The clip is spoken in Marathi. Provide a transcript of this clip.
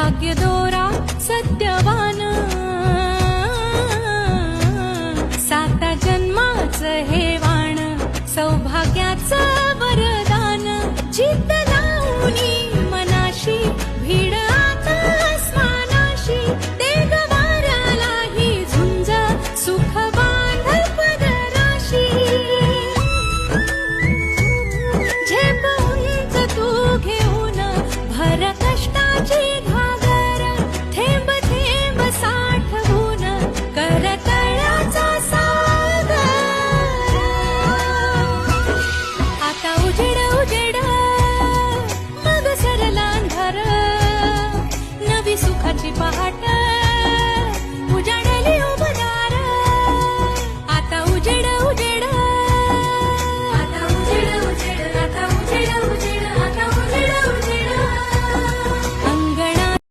भाग्य दोरा सत्यवान. साता जन्माचं हे वाण सौभाग्याचं वरदान. चित्त लावणी मनाशी भीड आता स्मानाशी देव वाऱ्यालाही झुंज सुख बांध पदराशी झेप उंच तू घेऊन भर कष्टाची पहाट उजाडली उबदार आता उजेड उजेड.